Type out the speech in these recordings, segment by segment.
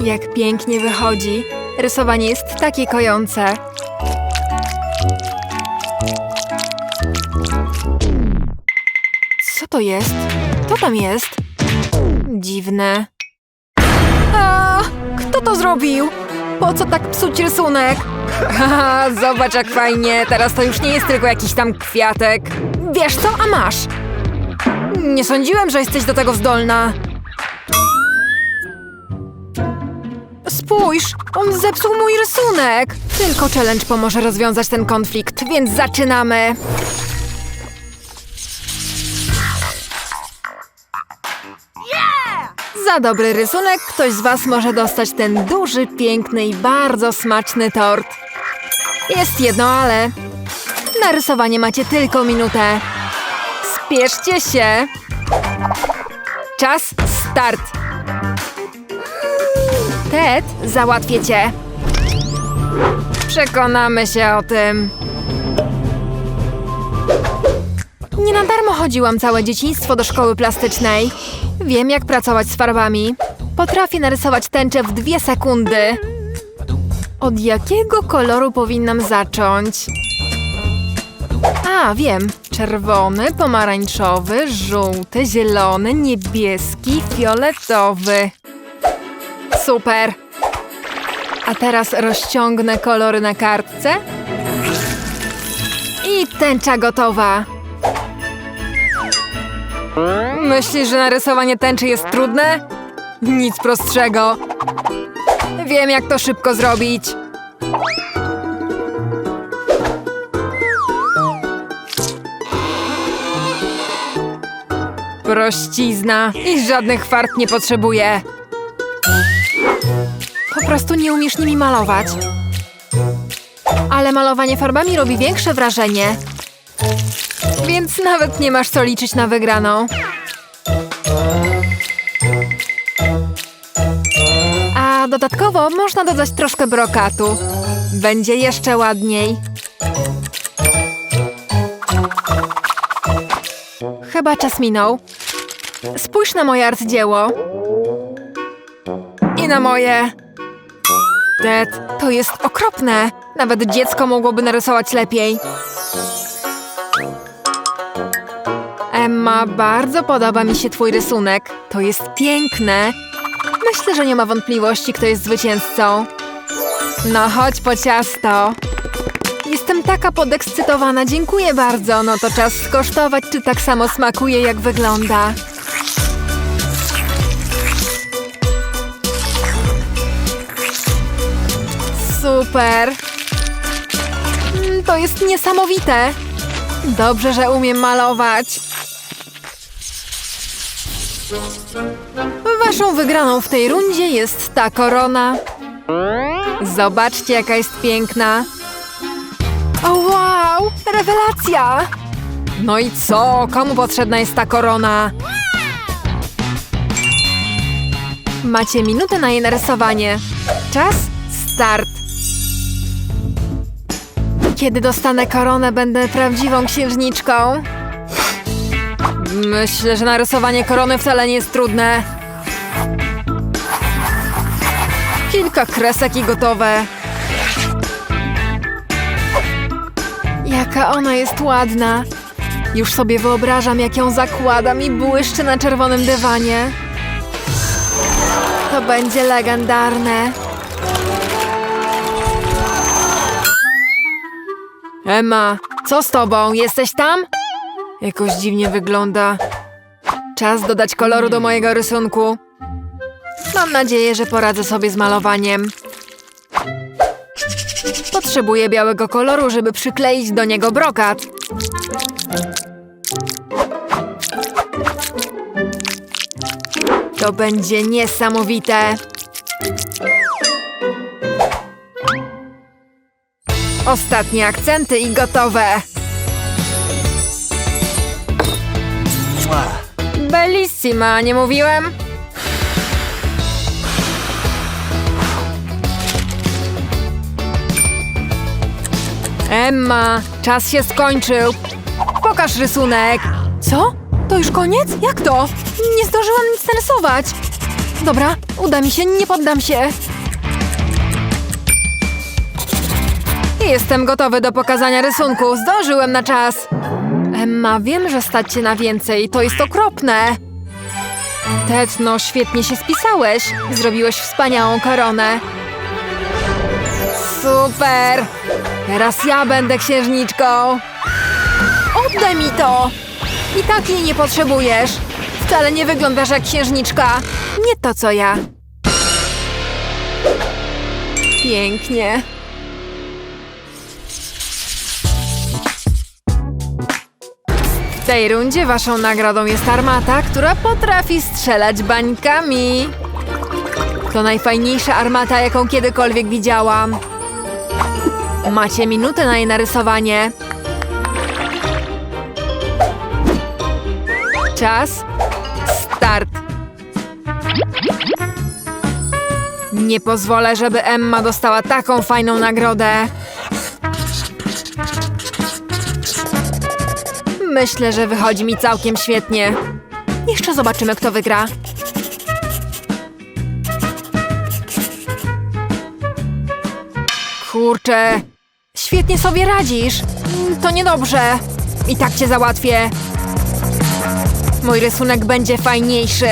Jak pięknie wychodzi. Rysowanie jest takie kojące. Co to jest? Co tam jest? Dziwne. A, kto to zrobił? Po co tak psuć rysunek? Haha, zobacz jak fajnie. Teraz to już nie jest tylko jakiś tam kwiatek. Wiesz co? A masz. Nie sądziłem, że jesteś do tego zdolna. Spójrz, on zepsuł mój rysunek. Tylko challenge pomoże rozwiązać ten konflikt, więc zaczynamy. Za dobry rysunek ktoś z Was może dostać ten duży, piękny i bardzo smaczny tort. Jest jedno ale. Na rysowanie macie tylko minutę. Spieszcie się. Czas start. Ted, załatwię cię. Przekonamy się o tym. Nie na darmo chodziłam całe dzieciństwo do szkoły plastycznej. Wiem, jak pracować z farbami. Potrafię narysować tęczę w dwie sekundy. Od jakiego koloru powinnam zacząć? A, wiem. Czerwony, pomarańczowy, żółty, zielony, niebieski, fioletowy. Super! A teraz rozciągnę kolory na kartce. I tęcza gotowa. Myślisz, że narysowanie tęczy jest trudne? Nic prostszego. Wiem, jak to szybko zrobić. Prościzna i żadnych farb nie potrzebuję. Po prostu nie umiesz nimi malować. Ale malowanie farbami robi większe wrażenie. Więc nawet nie masz co liczyć na wygraną. A dodatkowo można dodać troszkę brokatu. Będzie jeszcze ładniej. Chyba czas minął. Spójrz na moje arcydzieło. I na moje. Ted, to jest okropne. Nawet dziecko mogłoby narysować lepiej. Emma, bardzo podoba mi się twój rysunek. To jest piękne. Myślę, że nie ma wątpliwości, kto jest zwycięzcą. No chodź po ciasto. Jestem taka podekscytowana, dziękuję bardzo. No to czas skosztować, czy tak samo smakuje, jak wygląda. Super. Mm, To jest niesamowite. Dobrze, że umiem malować. Waszą wygraną w tej rundzie jest ta korona. Zobaczcie, jaka jest piękna. O wow, rewelacja! No i co? Komu potrzebna jest ta korona? Macie minutę na jej narysowanie. Czas start. Kiedy dostanę koronę, będę prawdziwą księżniczką. Myślę, że narysowanie korony wcale nie jest trudne. Kilka kresek i gotowe. Jaka ona jest ładna. Już sobie wyobrażam, jak ją zakładam i błyszczy na czerwonym dywanie. To będzie legendarne. Emma, co z tobą? Jesteś tam? Jakoś dziwnie wygląda. Czas dodać koloru do mojego rysunku. Mam nadzieję, że poradzę sobie z malowaniem. Potrzebuję białego koloru, żeby przykleić do niego brokat. To będzie niesamowite. Ostatnie akcenty i gotowe. Bellissima, nie mówiłem? Emma, czas się skończył. Pokaż rysunek. Co? To już koniec? Jak to? Nie zdążyłam nic narysować. Dobra, uda mi się, nie poddam się. Jestem gotowy do pokazania rysunku. Zdążyłem na czas. Emma, wiem, że stać się na więcej. To jest okropne. Ted, no świetnie się spisałeś. Zrobiłeś wspaniałą koronę. Super! Teraz ja będę księżniczką. Oddaj mi to! I tak jej nie potrzebujesz. Wcale nie wyglądasz jak księżniczka. Nie to, co ja. Pięknie. W tej rundzie waszą nagrodą jest armata, która potrafi strzelać bańkami. To najfajniejsza armata, jaką kiedykolwiek widziałam. Macie minutę na jej narysowanie. Czas. Start. Nie pozwolę, żeby Emma dostała taką fajną nagrodę. Myślę, że wychodzi mi całkiem świetnie. Jeszcze zobaczymy, kto wygra. Kurczę, świetnie sobie radzisz. To niedobrze. I tak cię załatwię. Mój rysunek będzie fajniejszy.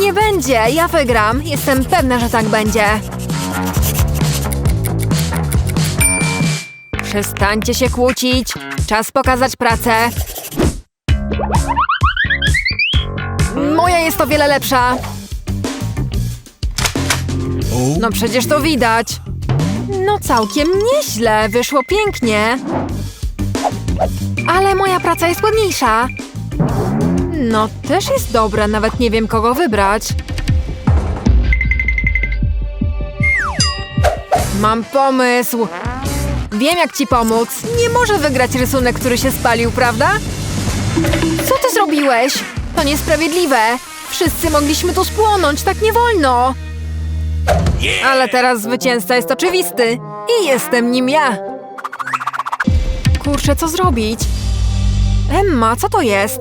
Nie będzie, ja wygram. Jestem pewna, że tak będzie. Przestańcie się kłócić. Czas pokazać pracę. Moja jest o wiele lepsza. No przecież to widać. No całkiem nieźle, wyszło pięknie. Ale moja praca jest ładniejsza. No też jest dobra, nawet nie wiem kogo wybrać. Mam pomysł. Wiem jak ci pomóc. Nie może wygrać rysunek, który się spalił, prawda? Co ty zrobiłeś? To niesprawiedliwe. Wszyscy mogliśmy tu spłonąć, tak nie wolno. Ale teraz zwycięzca jest oczywisty. I jestem nim ja. Kurczę, co zrobić? Emma, co to jest?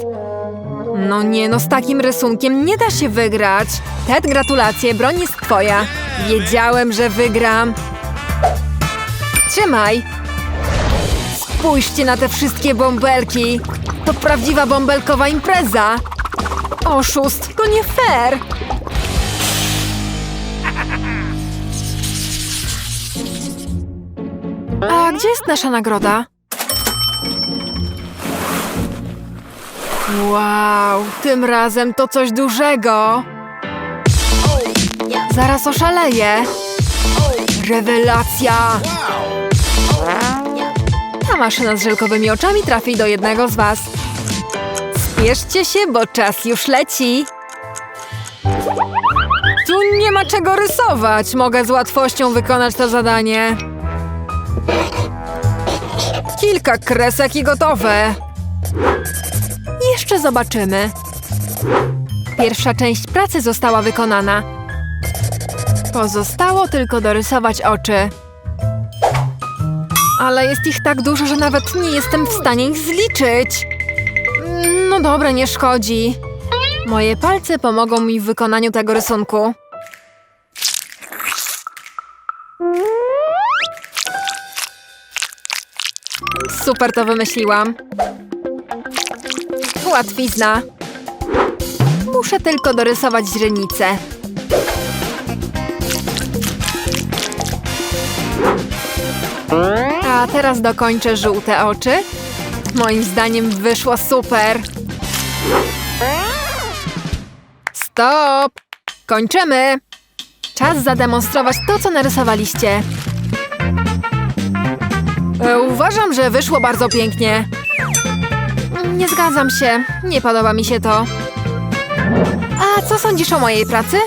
No nie, no z takim rysunkiem nie da się wygrać. Ted, gratulacje, broń jest twoja. Wiedziałem, że wygram. Trzymaj. Spójrzcie na te wszystkie bąbelki. To prawdziwa bąbelkowa impreza. Oszust, to nie fair. A gdzie jest nasza nagroda? Wow, tym razem to coś dużego. Zaraz oszaleję. Rewelacja! Ta maszyna z żelkowymi oczami trafi do jednego z was. Spieszcie się, bo czas już leci. Tu nie ma czego rysować. Mogę z łatwością wykonać to zadanie. Kilka kresek i gotowe. Jeszcze zobaczymy. Pierwsza część pracy została wykonana. Pozostało tylko dorysować oczy. Ale jest ich tak dużo, że nawet nie jestem w stanie ich zliczyć. Mm, No dobra, nie szkodzi. Moje palce pomogą mi w wykonaniu tego rysunku. Super to wymyśliłam. Łatwizna. Muszę tylko dorysować źrenicę. A teraz dokończę żółte oczy. Moim zdaniem wyszło super. Stop! Kończymy! Czas zademonstrować to, co narysowaliście. E, Uważam, że wyszło bardzo pięknie. Nie zgadzam się. Nie podoba mi się to. A co sądzisz o mojej pracy?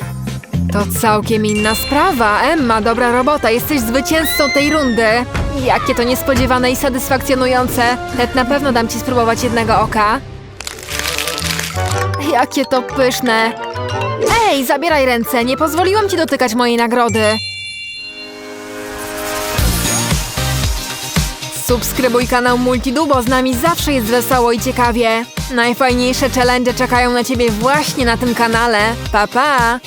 To całkiem inna sprawa. Emma, dobra robota. Jesteś zwycięzcą tej rundy. Jakie to niespodziewane i satysfakcjonujące. Ted, na pewno dam ci spróbować jednego oka. Jakie to pyszne. Ej, zabieraj ręce. Nie pozwoliłam ci dotykać mojej nagrody. Subskrybuj kanał Multidubo, z nami zawsze jest wesoło i ciekawie. Najfajniejsze challenge czekają na ciebie właśnie na tym kanale. Pa, pa!